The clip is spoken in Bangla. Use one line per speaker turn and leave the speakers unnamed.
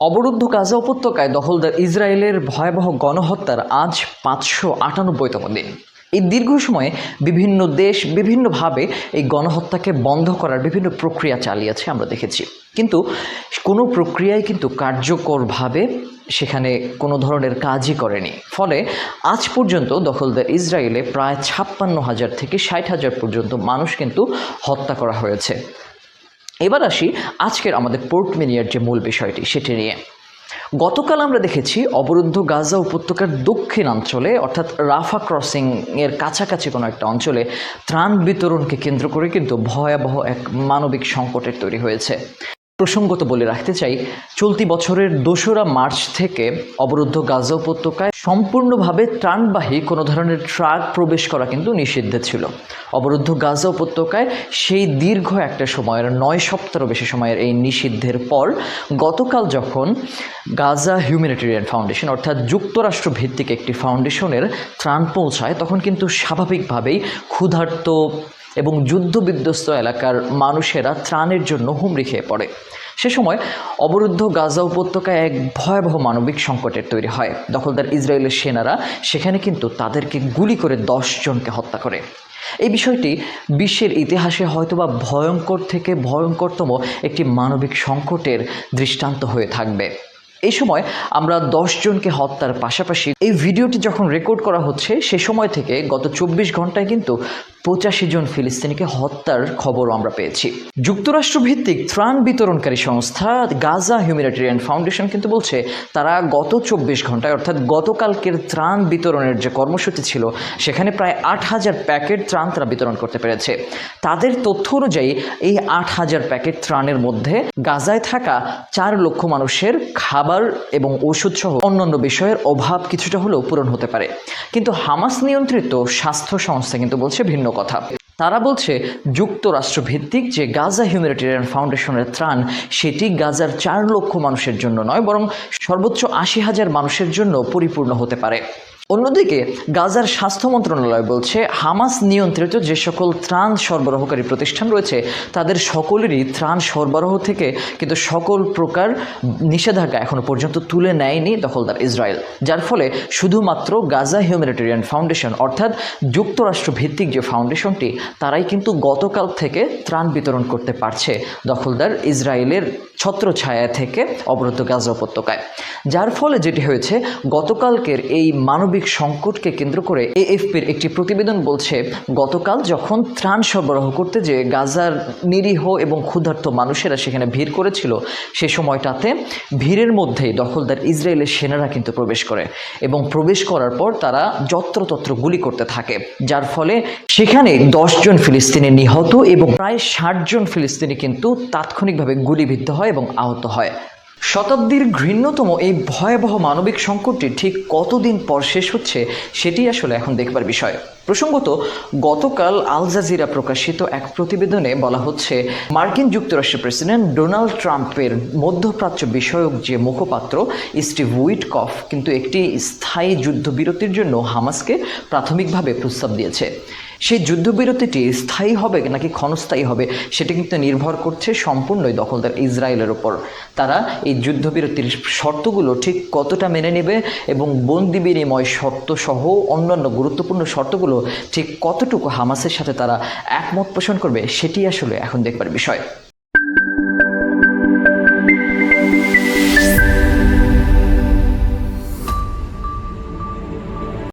অবরুদ্ধ গাজা উপত্যকায় দখলদার ইসরায়েলের ভয়াবহ গণহত্যার আজ পাঁচশো আটানব্বইতম দিন। এই দীর্ঘ সময়ে বিভিন্ন দেশ বিভিন্নভাবে এই গণহত্যাকে বন্ধ করার বিভিন্ন প্রক্রিয়া চালিয়েছে আমরা দেখেছি। কিন্তু কোনো প্রক্রিয়াই কিন্তু কার্যকরভাবে সেখানে কোনো ধরনের কাজই করেনি। ফলে আজ পর্যন্ত দখলদার ইসরায়েলে প্রায় ছাপ্পান্ন হাজার থেকে ষাট হাজার পর্যন্ত মানুষ কিন্তু হত্যা করা হয়েছে। এবার আসি আজকের আমাদের পোর্ট মিনিয়ার যে মূল বিষয়টি, সেটি নিয়ে। গতকাল আমরা দেখেছি অবরুদ্ধ গাজা উপত্যকার দক্ষিণাঞ্চলে অর্থাৎ রাফা ক্রসিং এর কাছাকাছি কোনো একটা অঞ্চলে ত্রাণ বিতরণকে কেন্দ্র করে কিন্তু ভয়াবহ এক মানবিক সংকটের তৈরি হয়েছে। প্রসঙ্গত বলে রাখতে চাই, চলতি বছরের দোসরা মার্চ থেকে অবরুদ্ধ গাজা উপত্যকায় সম্পূর্ণভাবে ত্রাণবাহী কোনো ধরনের ট্রাক প্রবেশ করা কিন্তু নিষিদ্ধ ছিল। অবরুদ্ধ গাজা উপত্যকায় সেই দীর্ঘ একটা সময়ের, নয় সপ্তাহ বেশি সময়ের এই নিষিদ্ধের পর গতকাল যখন গাজা হিউম্যানিটেরিয়ান ফাউন্ডেশন, অর্থাৎ যুক্তরাষ্ট্র ভিত্তিক একটি ফাউন্ডেশনের ত্রাণ পৌঁছায়, তখন কিন্তু স্বাভাবিকভাবেই ক্ষুধার্ত এবং যুদ্ধবিধ্বস্ত এলাকার মানুষেরা ত্রাণের জন্য হুমড়ি খেয়ে পড়ে। সে সময় অবরুদ্ধ গাজা উপত্যকায় এক ভয়াবহ মানবিক সংকটের তৈরি হয়। দখলদার ইসরায়েলের সেনারা সেখানে কিন্তু তাদেরকে গুলি করে জনকে হত্যা করে। এই বিষয়টি বিশ্বের ইতিহাসে হয়তোবা ভয়ঙ্কর থেকে ভয়ঙ্করতম একটি মানবিক সংকটের দৃষ্টান্ত হয়ে থাকবে। এই সময় আমরা জনকে হত্যার পাশাপাশি এই ভিডিওটি যখন রেকর্ড করা হচ্ছে, সে সময় থেকে গত চব্বিশ ঘন্টায় কিন্তু পঁচাশি জন ফিলিস্তিনিকে হত্যার খবরও আমরা পেয়েছি। যুক্তরাষ্ট্র ভিত্তিক ত্রাণ বিতরণকারী সংস্থা গাজা হিউম্যানিটেরিয়ান ফাউন্ডেশন কিন্তু বলছে, তারা গত চব্বিশ ঘন্টায় অর্থাৎ গতকালকের ত্রাণ বিতরণের যে কর্মসূচি ছিল, সেখানে প্রায় আট হাজার প্যাকেট ত্রাণ তারা বিতরণ করতে পেরেছে। তাদের তথ্য অনুযায়ী, এই আট হাজার প্যাকেট ত্রাণের মধ্যে গাজায় থাকা চার লক্ষ মানুষের খাবার এবং ওষুধ সহ অন্যান্য বিষয়ের অভাব কিছুটা হলেও পূরণ হতে পারে। কিন্তু হামাস নিয়ন্ত্রিত স্বাস্থ্য সংস্থা কিন্তু বলছে ভিন্ন কথা। তারা বলছে যুক্তরাষ্ট্র ভিত্তিক যে গাজা হিউম্যানিটেরিয়ান ফাউন্ডেশনের ত্রাণ, সেটি গাজার চার লক্ষ মানুষের জন্য নয়, বরং সর্বোচ্চ আশি হাজার মানুষের জন্য পরিপূর্ণ হতে পারে। অন্যদিকে, গাজার স্বাস্থ্য মন্ত্রণালয় বলছে, হামাস নিয়ন্ত্রিত যে সকল ত্রাণ সরবরাহকারী প্রতিষ্ঠান রয়েছে, তাদের সকলেরই ত্রাণ সরবরাহ থেকে কিন্তু সকল প্রকার নিষেধাজ্ঞা এখনও পর্যন্ত তুলে নেয়নি দখলদার ইসরায়েল। যার ফলে শুধুমাত্র গাজা হিউম্যানিটেরিয়ান ফাউন্ডেশন, অর্থাৎ যুক্তরাষ্ট্র ভিত্তিক যে ফাউন্ডেশনটি, তারাই কিন্তু গতকাল থেকে ত্রাণ বিতরণ করতে পারছে দখলদার ইসরায়েলের ছত্রছায়া থেকে অবরুদ্ধ গাজা উপত্যকায়। যার ফলে যেটি হয়েছে, গতকালকের এই মানবিক সংকটকে কেন্দ্র করে এএফপির একটি প্রতিবেদন বলছে, গতকাল যখন ত্রাণ সরবরাহ করতে যে গাজার নিরীহ এবং ক্ষুধার্ত মানুষেরা সেখানে ভিড় করেছিল, সে সময়টাতে ভিড়ের মধ্যেই দখলদার ইসরায়েলের সেনারা কিন্তু প্রবেশ করে এবং প্রবেশ করার পর তারা যত্রতত্র গুলি করতে থাকে। যার ফলে সেখানে দশজন ফিলিস্তিনি নিহত এবং প্রায় ষাট জন ফিলিস্তিনি কিন্তু তাৎক্ষণিকভাবে গুলিবিদ্ধ হয় এবং আহত হয়। শতাব্দীর ঘৃণ্যতম এই ভয়াবহ মানবিক সংকটটি ঠিক কতদিন পর শেষ হচ্ছে, সেটি আসলে এখন দেখবার বিষয়। প্রসঙ্গত, গতকাল আল জাজিরা প্রকাশিত এক প্রতিবেদনে বলা হচ্ছে, মার্কিন যুক্তরাষ্ট্রের প্রেসিডেন্ট ডোনাল্ড ট্রাম্পের মধ্যপ্রাচ্য বিষয়ক যে মুখপাত্র, স্টিভ উইটকফ, কিন্তু একটি স্থায়ী যুদ্ধবিরতির জন্য হামাসকে প্রাথমিকভাবে প্রস্তাব দিয়েছে। সেই যুদ্ধবিরতিটি স্থায়ী হবে নাকি ক্ষণস্থায়ী হবে, সেটি কিন্তু নির্ভর করছে সম্পূর্ণই দখলদার ইসরায়েলের ওপর তারা এই যুদ্ধবিরতির শর্তগুলো ঠিক কতটা মেনে নেবে এবং বন্দি বিনিময় শর্ত সহ অন্যান্য গুরুত্বপূর্ণ শর্তগুলো ঠিক কতটুকু হামাসের সাথে তারা একমত পোষণ করবে, সেটি আসলে এখন দেখবার বিষয়।